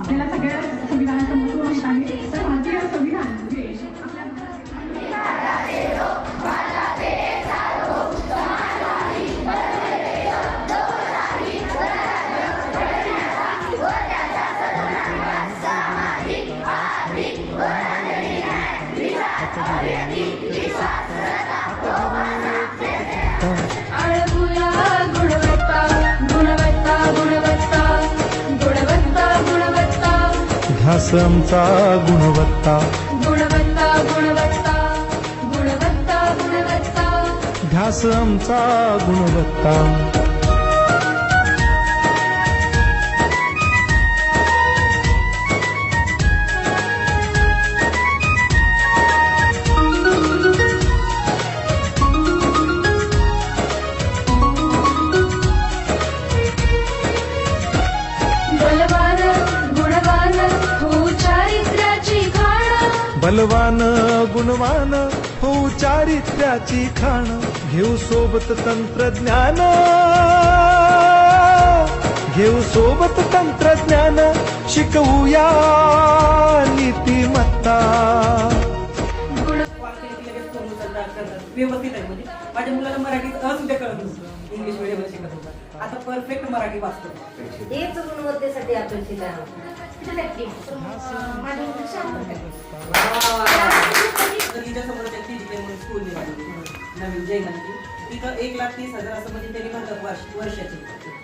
आपल्याला सगळ्या संविधानाचं आमचा गुणवत्ता. गुणवत्ता गुणवत्ता गुणवत्ता गुणवत्ता. ध्यास आमचा गुणवत्ता. बलवान गुणवान हो चारित्र्याची खाण घेऊ सोबत तंत्रज्ञान. घेऊ सोबत तंत्रज्ञान शिकवूया नीतिमत्ता. व्यवस्थित आहे म्हणजे. माझ्या मुलाला मराठीत अ सुद्धा कळत नव्हतं इंग्लिश आता परफेक्ट मराठी वाचतो हेच गुणवत्तेसाठी अपेक्षित आहे. समोर म्हणून स्कूल नवीन जैनांची तिथं एक लाख तीस हजार असं म्हणजे त्यांनी म्हणतात वर्ष वर्षाची.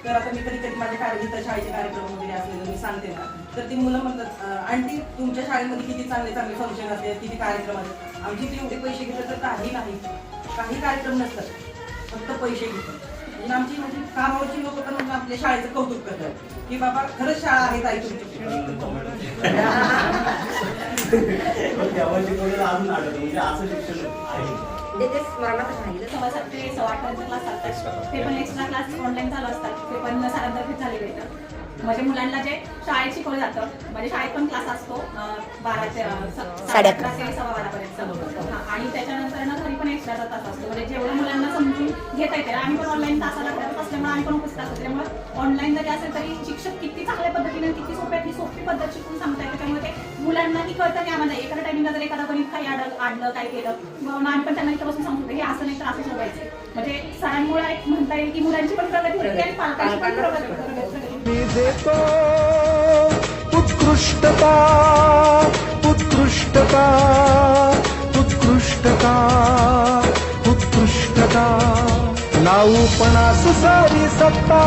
तर आता मी कधी कधी माझ्या इथं शाळेचे कार्यक्रम वगैरे असलेले मी सांगते ना. तर ती मुलं म्हणतात "अं, आंटी तुमच्या शाळेमध्ये किती चांगले चांगले फंक्शन असते किती कार्यक्रम असतात आमची ती एवढे पैसे घेतात तर काही नाही. काही कार्यक्रम नसतात. फक्त पैसे घेतात. म्हणजे आमची म्हणजे कामावरची लोक पण आपल्या शाळेचं कौतुक करतात. की बाबा खरंच शाळा आहे ताई तुमची. त्यावरची अजून म्हणजे असं शिक्षण आहे. म्हणजे ते स्मरणात राहिलं सव्वा सात ते सव्वा आठपर्यंत क्लास असतात ते पण एक्स्ट्रा क्लास ऑनलाईन चालू असतात. ते पण सरांतर्फे झालेले आहेत. म्हणजे मुलांना जे शाळेत शिकवलं जातं म्हणजे शाळेत पण क्लास असतो अं, बारा ते अं, स- साडे अकरा. ते सव्वा बारापर्यंत आणि त्याच्यानंतर ना घरी पण एक्स्ट्राचा तास असतो. म्हणजे जेवढं मुलांना घेता येते. आम्ही पण ऑनलाईन तासाला करत असल्यामुळे आम्ही पण उपस्थित असतो त्यामुळे ऑनलाईन जरी असेल तरी शिक्षक किती चांगल्या पद्धतीने किती सोप्या ती सोपी पद्धत शिकून सांगता येते. त्यामुळे ते मुलांनाही कळतं की आम्हाला एखाद्या टायमिंगला जर एखादा गणित काही आडलं आडलं काय केलं मग आम्ही पण त्यांना इथं बसून सांगतो हे असं नाही तर असं सोडायचं म्हणजे सरांमुळे एक म्हणता येईल की मुलांची पण प्रगती होते. आणि पालकांची पण प्रगती प्रगती- मी देतो उत्कृष्टता उत्कृष्टता उत्कृष्टता उत्कृष्टता. ನಾವು ಪಣ ಸುಸಾರಿ ಸತ್ತಾ